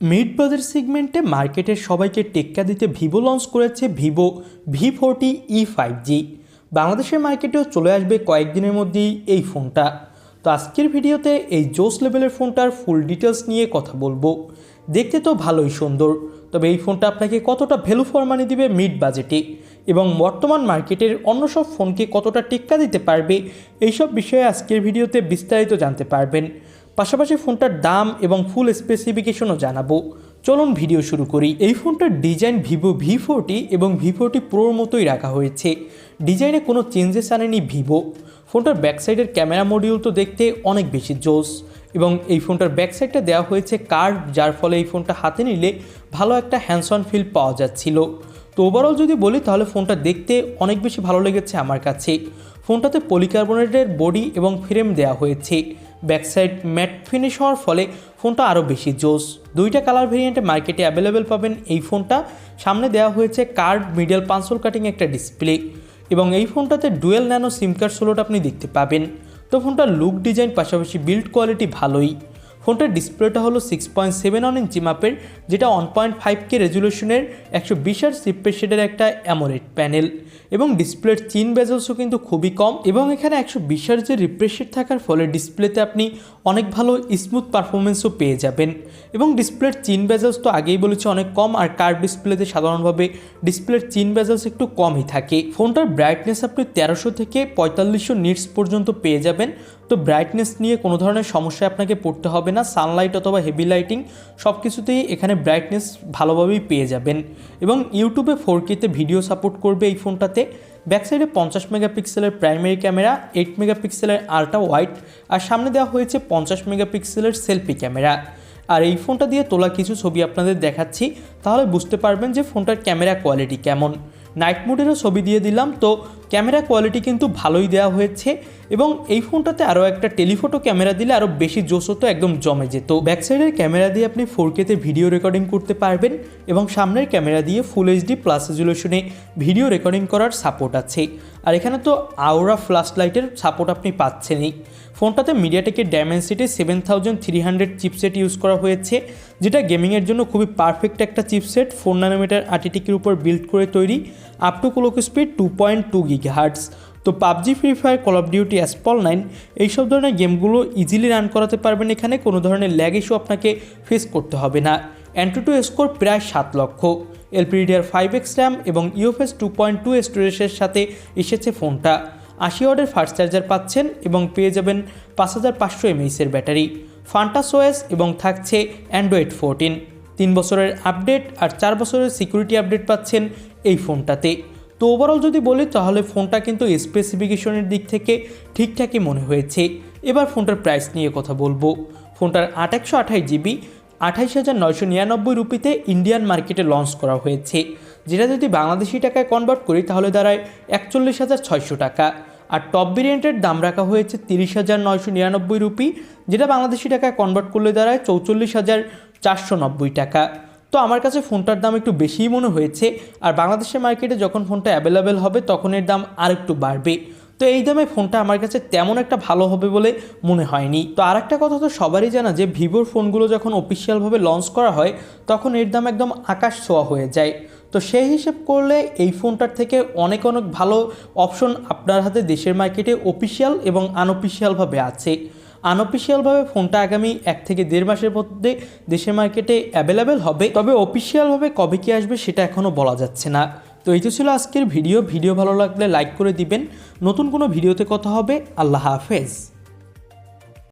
Mid বাজার সেগমেন্টে মার্কেটের সবাইকে টেক্কা দিতে ভিভো লঞ্চ করেছে Vivo V forty E five G বাংলাদেশের মার্কেটেও চলে আসবে কয়েকদিনের মধ্যেই এই ফোনটা। তো আজকের ভিডিওতে এই জোস লেভেলের ফোনটার ফুল ডিটেলস নিয়ে কথা বলব। দেখতে তো ভালোই সুন্দর, তবে এই ফোনটা আপনাকে কতটা ভ্যালু ফর মানি দিবে মিড বাজেটে এবং বর্তমান মার্কেটের অন্য সব ফোনকে কতটা টেক্কা দিতে পারবে? এইসব বিষয়ে আজকের ভিডিওতে বিস্তারিত জানতে পারবেন। পাশাপাশি ফোনটার দাম এবং ফুল স্পেসিফিকেশনও জানাব। চলুন ভিডিও শুরু করি। এই ফোনটার ডিজাইন ভিভো ভি ফোরটি এবং ভি ফোরটি প্রোর মতোই রাখা হয়েছে। ডিজাইনে কোনো চেঞ্জেস আনেনি ভিভো ফোনটার ব্যাক সাইডের ক্যামেরা মডিউল তো দেখতে অনেক বেশি জোস। এবং এই ফোনটার ব্যাক সাইডটা দেওয়া হয়েছে কার্ভ যার ফলে এই ফোনটা হাতে নিলে ভালো একটা হ্যান্ডস অন ফিল পাওয়া যাচ্ছিল। তো ওভারঅল যদি বলি, তাহলে ফোনটা দেখতে অনেক বেশি ভালো লেগেছে আমার কাছে। ফোনটাতে পলিকার্বনেটের বডি এবং ফ্রেম দেওয়া হয়েছে। ব্যাক সাইড ম্যাট ফিনিশ হওয়ার ফলে ফোনটা আরও বেশি জোস দুইটা কালার ভেরিয়েন্টে মার্কেটে অ্যাভেলেবেল পাবেন এই ফোনটা সামনে দেওয়া হয়েছে কার্ড মিডল পাঁচশোল কাটিং একটা ডিসপ্লে এবং এই ফোনটাতে ডুয়েল ন্যানো সিম কার্ড সোলোটা আপনি দেখতে পাবেন। তো ফোনটার লুক ডিজাইন পাশাপাশি বিল্ড কোয়ালিটি ভালোই। ফোনটার ডিসপ্লেটা হলো সিক্স পয়েন্ট সেভেন ওয়ান ইঞ্চি মাপের, যেটা ওয়ান পয়েন্ট ফাইভ কে রেজুলেশনের একশো বিশ আর সিপ্পের শেডের একটা অ্যামোরেড প্যানেল এবং ডিসপ্লের চিন বেজলসও কিন্তু খুবই কম, এবং এখানে একশো বিশ আর যে রিফ্রেশ থাকার ফলে ডিসপ্লেতে আপনি অনেক ভালো স্মুথ পারফরমেন্সও পেয়ে যাবেন। এবং ডিসপ্লের চিন বেজলস তো আগেই বলেছি অনেক কম, আর কার ডিসপ্লেতে সাধারণভাবে ডিসপ্লের চিন বেজলস একটু কমই থাকে। ফোনটার ব্রাইটনেস আপনি তেরোশো থেকে পঁয়তাল্লিশশো নিটস পর্যন্ত পেয়ে যাবেন। তো ব্রাইটনেস নিয়ে কোনো ধরনের সমস্যায় আপনাকে পড়তে হবে না। সানলাইট অথবা হেভি লাইটিং সব কিছুতেই এখানে ব্রাইটনেস ভালোভাবেই পেয়ে যাবেন। এবং ইউটিউবে ফোর কেতে ভিডিও সাপোর্ট করবে এই ফোনটাতে। ব্যাক সাইডে পঞ্চাশ মেগাপিক্সেলের প্রাইমারি ক্যামেরা এইট মেগাপিক্সেলের আল্ট্রা হোয়াইট আর সামনে দেওয়া হয়েছে পঞ্চাশ মেগাপিক্সেলের সেলফি ক্যামেরা আর এই ফোনটা দিয়ে তোলা কিছু ছবি আপনাদের দেখাচ্ছি, তাহলে বুঝতে পারবেন যে ফোনটার ক্যামেরা কোয়ালিটি কেমন। নাইট মোডেরও ছবি দিয়ে দিলাম, তো ক্যামেরা কোয়ালিটি কিন্তু ভালোই দেওয়া হয়েছে এবং এই ফোনটাতে আরও একটা টেলিফোটো ক্যামেরা দিলে আরও বেশি জোশ হতো, একদম জমে যেত। ব্যাক সাইডের ক্যামেরা দিয়ে আপনি ফোর কেতে ভিডিও রেকর্ডিং করতে পারবেন এবং সামনের ক্যামেরা দিয়ে ফুল এইচডি প্লাস রেজুলেশনে ভিডিও রেকর্ডিং করার সাপোর্ট আছে। আর এখানে তো আওরা ফ্ল্যাশ লাইটের সাপোর্ট আপনি পাচ্ছেনই। ফোনটাতে মিডিয়াটেকের Dimensity seven thousand three hundred chipset use করা হয়েছে, যেটা গেমিংয়ের জন্য খুবই পারফেক্ট একটা চিপসেট ফোর নানোমিটার আর্টিটিকের উপর বিল্ড করে তৈরি। Up to clock speed two point two gigahertz তো PUBG Free Fire Call of Duty asphalt nine এইসব ধরনের গেমগুলো ইজিলি রান করাতে পারবেন এখানে, কোনো ধরনের ল্যাগ ইস্যু আপনাকে ফেস করতে হবে না। অ্যান্ট্রো টু স্কোর প্রায় সাত লক্ষ। এলপিডিআর ফাইভ এক্স র্যাম এবং ইউএফএস টু পয়েন্ট টু স্টোরেজের সাথে এসেছে ফোনটা। আশি ওয়ার্ডের ফাস্ট চার্জার পাচ্ছেন এবং পেয়ে যাবেন পাঁচ হাজার পাঁচশো এমএইচের ব্যাটারি। ফান্টাস ওএস এবং থাকছে অ্যান্ড্রয়েড ফোরটিন তিন বছরের আপডেট আর চার বছরের সিকিউরিটি আপডেট পাচ্ছেন এই ফোনটাতে। তো ওভারঅল যদি বলি, তাহলে ফোনটা কিন্তু স্পেসিফিকেশনের দিক থেকে ঠিকঠাকই মনে হয়েছে। এবার ফোনটার প্রাইস নিয়ে কথা বলব। ফোনটার আট একশো আঠাশ জিবি আঠাইশ হাজার নয়শো নিরানব্বই রুপিতে ইন্ডিয়ান মার্কেটে লঞ্চ করা হয়েছে। যেটা যদি বাংলাদেশি টাকায় কনভার্ট করি, তাহলে দাঁড়ায় একচল্লিশ হাজার ছয়শো টাকা। আর টপ ভেরিয়েন্টের দাম রাখা হয়েছে তিরিশ হাজার নয়শো নিরানব্বই রুপি, যেটা বাংলাদেশি টাকায় কনভার্ট করলে দাঁড়ায় চৌচল্লিশ হাজার চারশো নব্বই টাকা। তো আমার কাছে ফোনটার দাম একটু বেশিই মনে হয়েছে, আর বাংলাদেশের মার্কেটে যখন ফোনটা অ্যাভেলেবেল হবে তখন এর দাম আরেকটু বাড়বে। তো এই দামে ফোনটা আমার কাছে তেমন একটা ভালো হবে বলে মনে হয়নি। তো আর একটা কথা তো সবারই জানা যে, ভিভোর ফোনগুলো যখন অফিসিয়ালভাবে লঞ্চ করা হয়, তখন এর দাম একদম আকাশ ছোঁয়া হয়ে যায়। তো সেই হিসেব করলে এই ফোনটার থেকে অনেক অনেক ভালো অপশন আপনার হাতে দেশের মার্কেটে অফিসিয়াল এবং আনঅফিসিয়ালভাবে আছে। আনঅফিসিয়ালভাবে ফোনটা আগামী এক থেকে দেড় মাসের মধ্যে দেশের মার্কেটে অ্যাভেলেবেল হবে। তবে অফিসিয়ালভাবে কবে কী আসবে সেটা এখনও বলা যাচ্ছে না। তো এই তো ছিল আজকের ভিডিও। ভিডিও ভালো লাগলে লাইক করে দিবেন। নতুন কোনো ভিডিওতে কথা হবে। আল্লাহ হাফেজ।